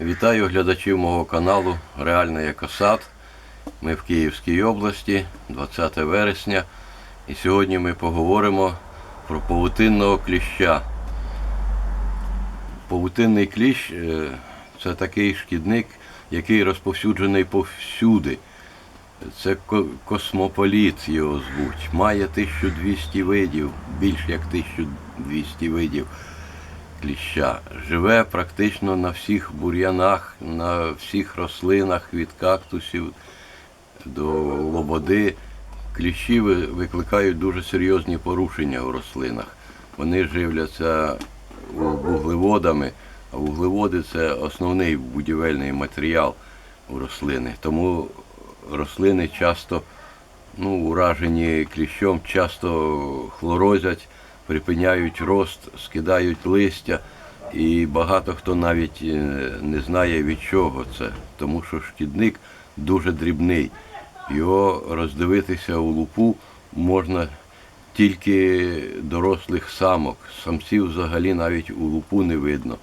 Вітаю глядачів мого каналу Реальний Екосад. Ми в Київській області, 20 вересня. І сьогодні ми поговоримо про павутинного кліща. Павутинний кліщ е, це такий шкідник, який розповсюджений повсюди. Це космополіт його звуть. Має 1200 видів, більш як 1200 видів кліща. Живе практично на всіх бур'янах, на всіх рослинах від кактусів до лободи. Кліщі викликають дуже серйозні порушення у рослинах. Вони живляться вуглеводами, а вуглеводи це основний будівельний матеріал у рослини. Тому рослини часто ну, уражені кліщом, часто хлорозять, припиняють рост, скидають листя. І багато хто навіть е, не знає від чого це, тому що шкідник дуже дрібний. Його роздивитися у лупу можна тільки дорослих самок. Самців взагалі навіть у лупу не видно.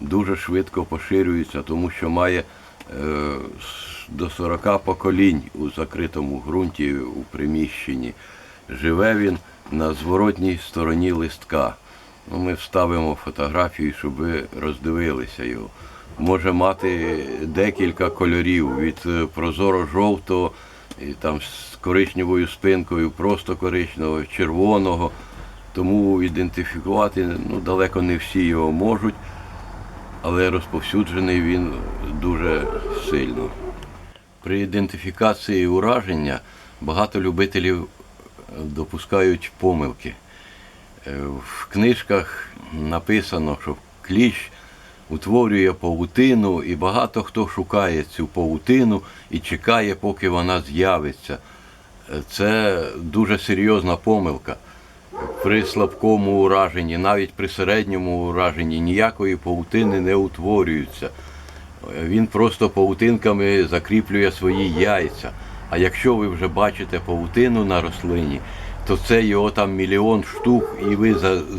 Дуже швидко поширюється, тому що має е, до 40 поколінь у закритому ґрунті у приміщенні. Живе він на зворотній стороні листка. Ну, ми вставимо фотографію, щоб ви роздивилися його. Може мати декілька кольорів від е, прозоро-жовтого, і там з коричневою спинкою, просто коричневого, червоного. Тому ідентифікувати ну, далеко не всі його можуть, але розповсюджений він дуже сильно. При ідентифікації ураження багато любителів допускають помилки. Е, В книжках написано, що кліщ утворює павутину, і багато хто шукає цю павутину і чекає, поки вона з'явиться. Е, Це дуже серйозна помилка. При слабкому ураженні, навіть при середньому ураженні ніякої павутини не утворюється. Е, Він просто павутинками закріплює свої яйця. А якщо ви вже бачите павутину на рослині, то це його там мільйон штук, і ви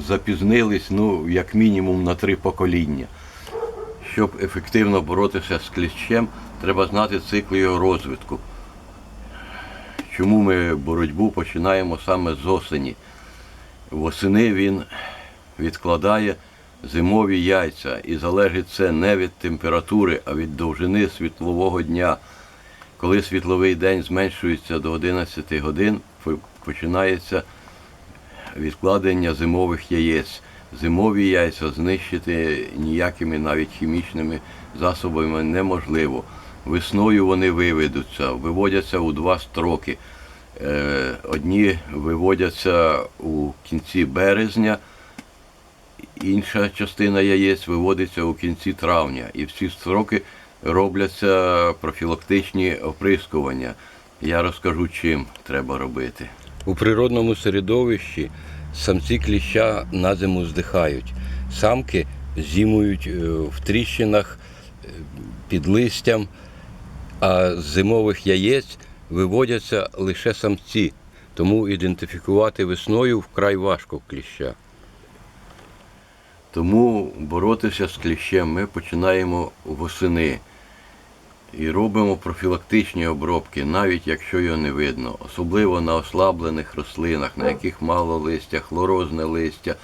запізнились ну, як мінімум на три покоління. Щоб ефективно боротися з кліщем, треба знати цикл його розвитку. Чому ми боротьбу починаємо саме з осені? Восени він відкладає зимові яйця, і залежить це не від температури, а від довжини світлового дня. Коли світловий день зменшується до 11 годин, починається відкладення зимових яєць. Зимові яйця знищити ніякими навіть хімічними засобами неможливо. Весною вони виведуться, виводяться у два строки. Е, Одні виводяться у кінці березня, інша частина яєць виводиться у кінці травня. І всі строки робляться профілактичні оприскування. Я розкажу, чим треба робити. У природному середовищі самці кліща на зиму здихають. Самки зимують е, в тріщинах е, під листям, а з зимових яєць виводяться лише самці. Тому ідентифікувати весною вкрай важко кліща. Тому боротися з кліщем ми починаємо восени і робимо профілактичні обробки, навіть якщо його не видно, особливо на ослаблених рослинах, на яких мало листя, хлорозне листя.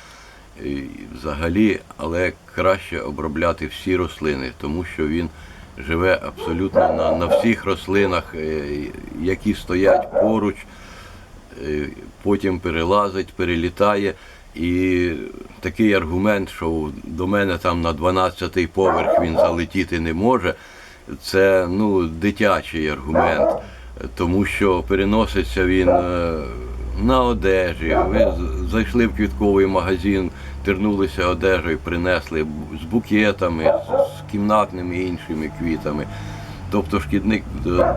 Взагалі, але краще обробляти всі рослини, тому що він живе абсолютно на, на всіх рослинах, е, які стоять поруч, е, потім перелазить, перелітає. І такий аргумент, що до мене там на 12-й поверх він залетіти не може, це ну, дитячий аргумент, тому що переноситься він е, на одежі. Ви зайшли в квітковий магазин, тернулися одежею, принесли з букетами, з кімнатними іншими квітами. Тобто шкідник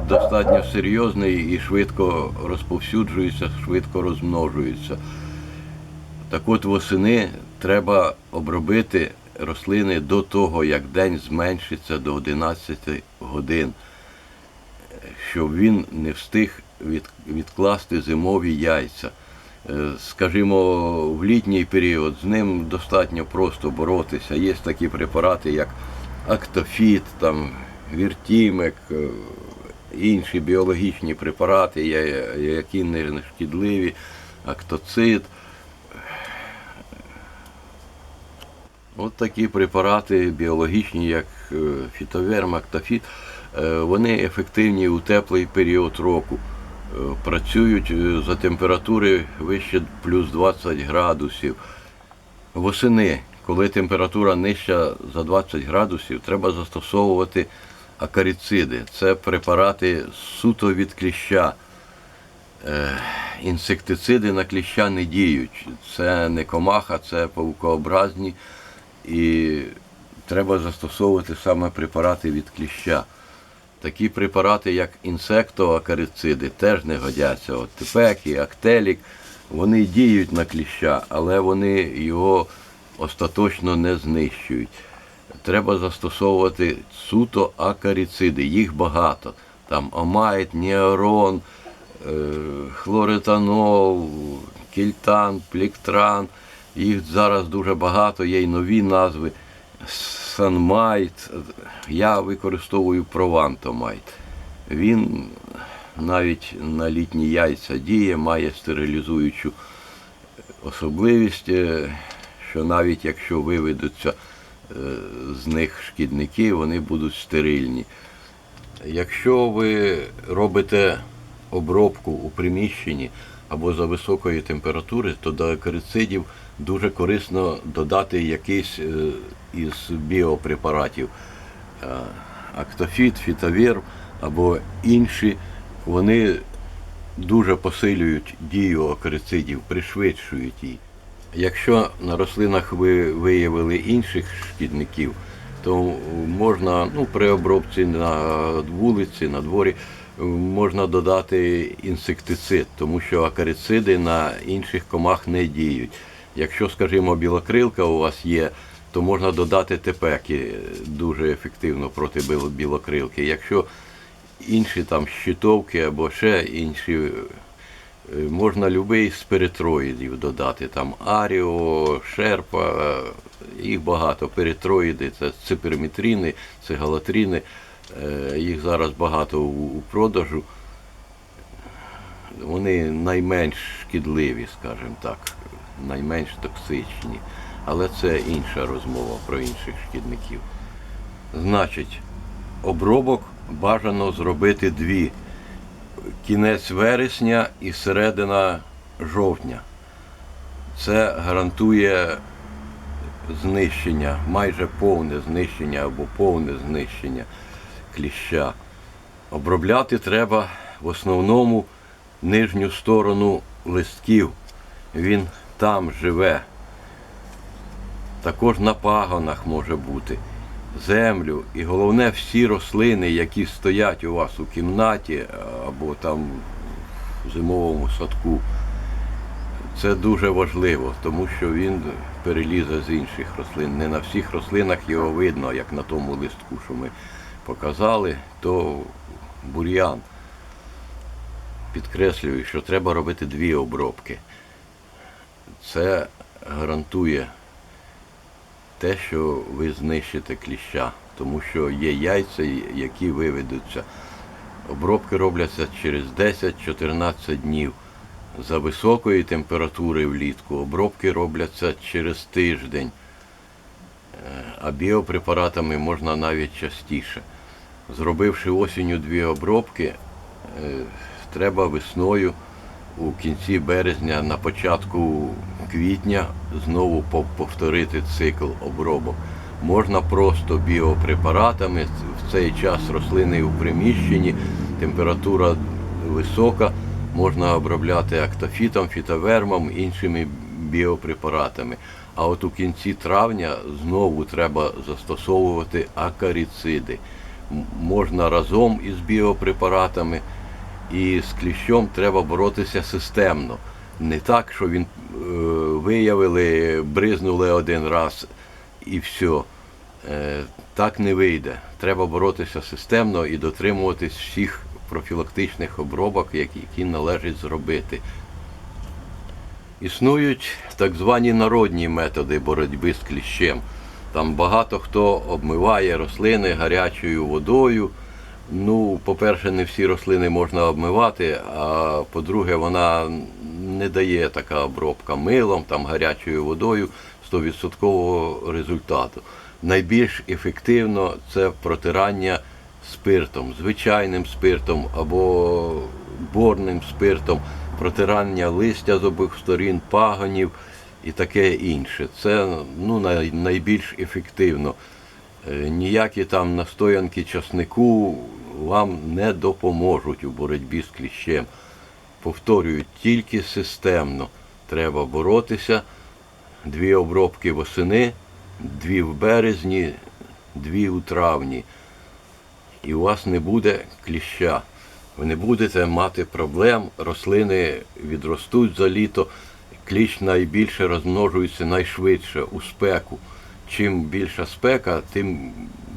достатньо серйозний і швидко розповсюджується, швидко розмножується. Так от восени треба обробити рослини до того, як день зменшиться до 11 годин, щоб він не встиг від, відкласти зимові яйця. Е, Скажімо, в літній період з ним достатньо просто боротися. Є такі препарати, як актофіт, там, віртімек, е, інші біологічні препарати, які не шкідливі, актоцит. От такі препарати біологічні, як е, фітоверм, актофіт, е, вони ефективні у теплий період року. Е, Працюють за температури вище плюс 20 градусів. Восени, коли температура нижча за 20 градусів, треба застосовувати акаріциди. Це препарати суто від кліща. Інсектициди на кліща не діють. Це не комаха, це павукообразні. І треба застосовувати саме препарати від кліща. Такі препарати, як інсектоакарициди, теж не годяться. От типекі, актелік, вони діють на кліща, але вони його остаточно не знищують. Треба застосовувати суто акарициди, їх багато. Там амайт, ніарон, е, хлоретанол, кільтан, пліктран. Їх зараз дуже багато, є й нові назви. Санмайт. Я використовую провантомайт. Він навіть на літні яйця діє, має стерилізуючу особливість, е, що навіть якщо виведуться е, з них шкідники, вони будуть стерильні. Якщо ви робите обробку у приміщенні або за високої температури, то до акарицидів дуже корисно додати якийсь е, із біопрепаратів. Е, Актофіт, фітавір або інші, вони дуже посилюють дію акарицидів, пришвидшують її. Якщо на рослинах ви виявили інших шкідників, то можна ну, при обробці на вулиці, на дворі, можна додати інсектицид, тому що акарициди на інших комах не діють. Якщо, скажімо, білокрилка у вас є, то можна додати тепеки дуже ефективно проти білокрилки. Якщо інші там щитовки або ще інші Е, Можна любий з перитроїдів додати. Там аріо, шерпа, е, їх багато. Перитроїди це циперметріни, це галатріни. Е, Їх зараз багато у у продажу. Вони найменш шкідливі, скажімо так, найменш токсичні. Але це інша розмова про інших шкідників. Значить, обробок бажано зробити дві кінець вересня і середина жовтня. Це гарантує знищення, майже повне знищення або повне знищення кліща. Обробляти треба в основному нижню сторону листків. Він там живе. Також на пагонах може бути землю і головне всі рослини, які стоять у вас у кімнаті або там в зимовому садку. Це дуже важливо, тому що він перелізе з інших рослин. Не на всіх рослинах його видно, як на тому листку, що ми показали, то бур'ян. Підкреслюю, що треба робити дві обробки. Це гарантує те, що ви знищите кліща, тому що є яйця, які виведуться. Обробки робляться через 10-14 днів. За високої температури влітку обробки робляться через тиждень, Е, а біопрепаратами можна навіть частіше. Зробивши осінню дві обробки, е, треба весною у кінці березня, на початку квітня знову повторити цикл обробок. Можна просто біопрепаратами в цей час рослини у приміщенні, температура висока, можна обробляти актофітом, фітовермом, іншими біопрепаратами. А от у кінці травня знову треба застосовувати акаріциди. Можна разом із біопрепаратами, і з кліщом треба боротися системно. Не так, що він е, виявили, бризнули один раз і все. Е, так не вийде. Треба боротися системно і дотримуватись всіх профілактичних обробок, які, які належить зробити. Існують так звані народні методи боротьби з кліщем. Там багато хто обмиває рослини гарячою водою. Ну, по-перше, не всі рослини можна обмивати, а по-друге, вона не дає така обробка милом, там гарячою водою 100% результату. Найбільш ефективно це протирання спиртом, звичайним спиртом або борним спиртом, протирання листя з обох сторін, пагонів і таке інше. Це ну, найбільш ефективно. Е, Ніякі там настоянки часнику вам не допоможуть у боротьбі з кліщем. Повторюю, тільки системно треба боротися. Дві обробки восени, дві в березні, дві у травні. І у вас не буде кліща. Ви не будете мати проблем, рослини відростуть за літо. Кліщ найбільше розмножується найшвидше у спеку. Чим більша спека, тим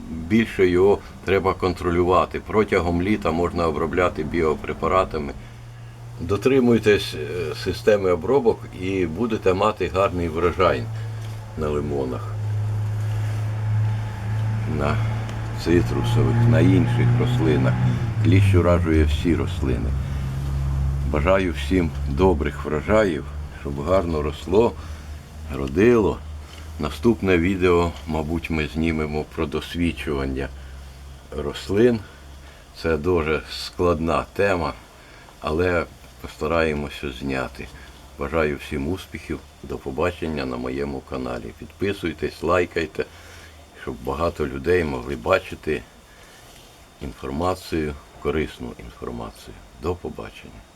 більше його треба контролювати. Протягом літа можна обробляти біопрепаратами. Дотримуйтесь е, системи обробок і будете мати гарний врожай на лимонах, на цитрусових, на інших рослинах. Кліщ уражує всі рослини. Бажаю всім добрих врожаїв, щоб гарно росло, родило. Наступне відео, мабуть, ми знімемо про досвідчування рослин. Це дуже складна тема, але постараємося зняти. Бажаю всім успіхів, до побачення на моєму каналі. Підписуйтесь, лайкайте, щоб багато людей могли бачити інформацію, корисну інформацію. До побачення.